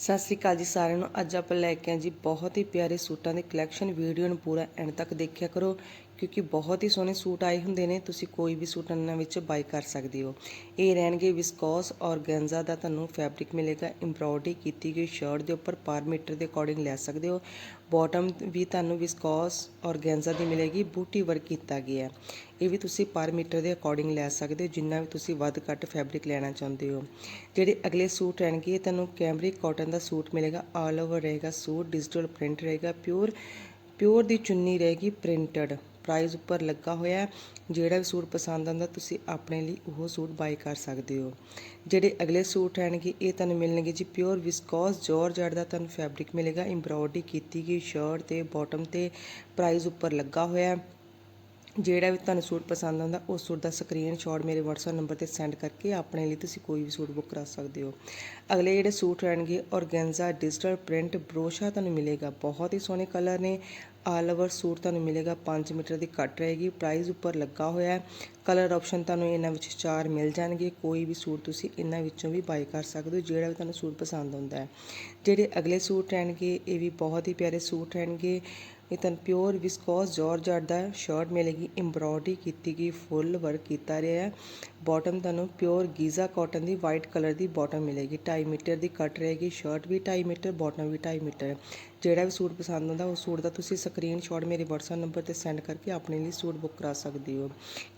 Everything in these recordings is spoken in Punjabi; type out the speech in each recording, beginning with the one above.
ਸਤਿ ਸ੍ਰੀ ਅਕਾਲ ਜੀ ਸਾਰਿਆਂ ਨੂੰ। ਅੱਜ ਆਪਾਂ ਲੈ ਕੇ ਆਏ ਜੀ ਬਹੁਤ ਹੀ ਪਿਆਰੇ ਸੂਟਾਂ ਦੇ ਕਲੈਕਸ਼ਨ ਵੀਡੀਓ ਨੂੰ ਪੂਰਾ ਐਂਡ ਤੱਕ ਦੇਖਿਆ ਕਰੋ, ਕਿਉਂਕਿ ਬਹੁਤ ਹੀ ਸੋਹਣੇ ਸੂਟ ਆਏ ਹੁੰਦੇ ਨੇ, ਤੁਸੀਂ ਕੋਈ ਵੀ ਸੂਟ ਇਹਨਾਂ ਵਿੱਚ ਬਾਈ ਕਰ ਸਕਦੇ ਹੋ। ਇਹ ਰਹਿਣਗੇ ਵਿਸਕੋਸ ਔਰਗੈਂਜ਼ਾ ਦਾ ਤੁਹਾਨੂੰ ਫੈਬਰਿਕ ਮਿਲੇਗਾ। ਐਮਬ੍ਰੋਇਡਰੀ ਕੀਤੀ ਗਈ ਸ਼ਰਟ ਦੇ ਉੱਪਰ ਪਰ ਮੀਟਰ ਦੇ ਅਕੋਰਡਿੰਗ ਲੈ ਸਕਦੇ ਹੋ। ਬਾਟਮ ਵੀ ਤੁਹਾਨੂੰ ਵਿਸਕੋਸ ਔਰਗੈਂਜ਼ਾ ਦੀ ਮਿਲੇਗੀ। ਬੂਟੀ ਵਰਕ ਕੀਤਾ ਗਿਆ ਇਹ ਵੀ ਤੁਸੀਂ ਪਰ ਮੀਟਰ ਦੇ ਅਕੋਰਡਿੰਗ ਲੈ ਸਕਦੇ ਹੋ, ਜਿੰਨਾ ਵੀ ਤੁਸੀਂ ਵੱਧ ਘੱਟ ਫੈਬਰਿਕ ਲੈਣਾ ਚਾਹੁੰਦੇ ਹੋ। ਜਿਹੜੇ ਅਗਲੇ ਸੂਟ ਰਹਿਣਗੇ, ਇਹ ਤੁਹਾਨੂੰ ਕੈਮਰਿਕ ਕਾਟਨ ਦਾ ਸੂਟ ਮਿਲੇਗਾ ਆਲ ਓਵਰ ਰਹੇਗਾ ਸੂਟ ਡਿਜੀਟਲ ਪ੍ਰਿੰਟ ਰਹੇਗਾ ਪਿਓਰ ਪਿਓਰ ਦੀ ਚੁੰਨੀ ਰਹੇਗੀ ਪ੍ਰਿੰਟਡ ਪ੍ਰਾਈਸ ਉੱਪਰ ਲੱਗਾ ਹੋਇਆ ਜਿਹੜਾ ਵੀ ਸੂਟ ਪਸੰਦ ਆਉਂਦਾ, ਤੁਸੀਂ ਆਪਣੇ ਲਈ ਉਹ ਸੂਟ ਬਾਈ ਕਰ ਸਕਦੇ ਹੋ। ਜਿਹੜੇ ਅਗਲੇ ਸੂਟ ਰਹਿਣਗੇ, ਇਹ ਤੁਹਾਨੂੰ ਮਿਲਣਗੇ ਜੀ ਪਿਓਰ ਵਿਸਕੋਸ ਜਾਰਜਟ ਦਾ ਤੁਹਾਨੂੰ ਫੈਬਰਿਕ ਮਿਲੇਗਾ ਐਮਬ੍ਰੋਇਡਰੀ ਕੀਤੀ ਗਈ ਸ਼ਰਟ ਤੇ ਬਾਟਮ ਤੇ ਪ੍ਰਾਈਸ ਉੱਪਰ ਲੱਗਾ ਹੋਇਆ ਜਿਹੜਾ ਵੀ ਤੁਹਾਨੂੰ ਸੂਟ ਪਸੰਦ ਆਉਂਦਾ ਉਸ ਸੂਟ ਦਾ ਸਕਰੀਨਸ਼ਾਟ ਮੇਰੇ WhatsApp ਨੰਬਰ ਤੇ ਸੈਂਡ ਕਰਕੇ ਆਪਣੇ ਲਈ ਤੁਸੀਂ ਕੋਈ ਵੀ ਸੂਟ ਬੁੱਕ ਕਰਾ ਸਕਦੇ ਹੋ। ਅਗਲੇ ਜਿਹੜੇ ਸੂਟ ਰਹਿਣਗੇ, ਔਰਗੈਂਜ਼ਾ ਡਿਜੀਟਲ ਪ੍ਰਿੰਟ ਬਰੋਸ਼ਾ ਤੁਹਾਨੂੰ ਮਿਲੇਗਾ। ਬਹੁਤ ਹੀ ਸੋਹਣੇ ਕਲਰ ਨੇ। ਆਲ ਓਵਰ ਸੂਟ ਤੁਹਾਨੂੰ ਮਿਲੇਗਾ। 5 ਮੀਟਰ ਦੀ ਕੱਟ ਰਹੇਗੀ। ਪ੍ਰਾਈਸ ਉੱਪਰ ਲੱਗਾ ਹੋਇਆ ਹੈ। ਕਲਰ ਆਪਸ਼ਨ ਤੁਹਾਨੂੰ ਇਹਨਾਂ ਵਿੱਚ ਚਾਰ ਮਿਲ ਜਾਣਗੇ। ਕੋਈ ਵੀ ਸੂਟ ਤੁਸੀਂ ਇਹਨਾਂ ਵਿੱਚੋਂ ਵੀ ਬਾਈ ਕਰ ਸਕਦੇ ਹੋ, ਜਿਹੜਾ ਵੀ ਤੁਹਾਨੂੰ ਸੂਟ ਪਸੰਦ ਆਉਂਦਾ ਹੈ। ਜਿਹੜੇ ਅਗਲੇ ਸੂਟ ਰਹਿਣਗੇ, ਇਹ ਵੀ ਬਹੁਤ ਹੀ ਪਿਆਰੇ ਸੂਟ ਰਹਿਣਗੇ। ਇਹ ਤੁਹਾਨੂੰ ਪਿਓਰ ਵਿਸਕੋਸ ਜਾਰਜਟ ਦਾ ਸ਼ਰਟ ਮਿਲੇਗੀ ਐਮਬ੍ਰੋਇਡਰੀ ਕੀਤੀ ਗਈ, ਫੁੱਲ ਵਰਕ ਕੀਤਾ ਰਿਹਾ ਹੈ। ਬਾਟਮ ਤੁਹਾਨੂੰ ਪਿਓਰ ਗੀਜ਼ਾ ਕਾਟਨ ਦੀ ਵਾਈਟ ਕਲਰ ਦੀ ਬਾਟਮ ਮਿਲੇਗੀ। 2.5 ਮੀਟਰ ਦੀ ਕੱਟ ਰਹੇਗੀ ਸ਼ਰਟ ਵੀ 2.5 ਮੀਟਰ ਬਾਟਮ ਵੀ 2.5 ਮੀਟਰ ਜਿਹੜਾ ਵੀ ਸੂਟ ਪਸੰਦ ਆਉਂਦਾ ਉਸ ਸੂਟ ਦਾ ਤੁਸੀਂ ਸਕਰੀਨਸ਼ਾਟ ਮੇਰੇ WhatsApp ਨੰਬਰ ਤੇ ਸੈਂਡ ਕਰਕੇ ਆਪਣੇ ਲਈ ਸੂਟ ਬੁੱਕ ਕਰਾ ਸਕਦੇ ਹੋ।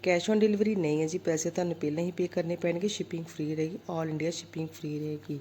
ਕੈਸ਼ ਔਨ ਡਿਲੀਵਰੀ ਨਹੀਂ ਹੈ ਜੀ, ਪੈਸੇ ਤੁਹਾਨੂੰ ਪਹਿਲਾਂ ਹੀ ਪੇ ਕਰਨੇ ਪੈਣਗੇ ਸ਼ਿਪਿੰਗ ਫ੍ਰੀ ਰਹੇਗੀ ਆਲ ਇੰਡੀਆ ਸ਼ਿਪਿੰਗ ਫ੍ਰੀ ਰਹੇਗੀ।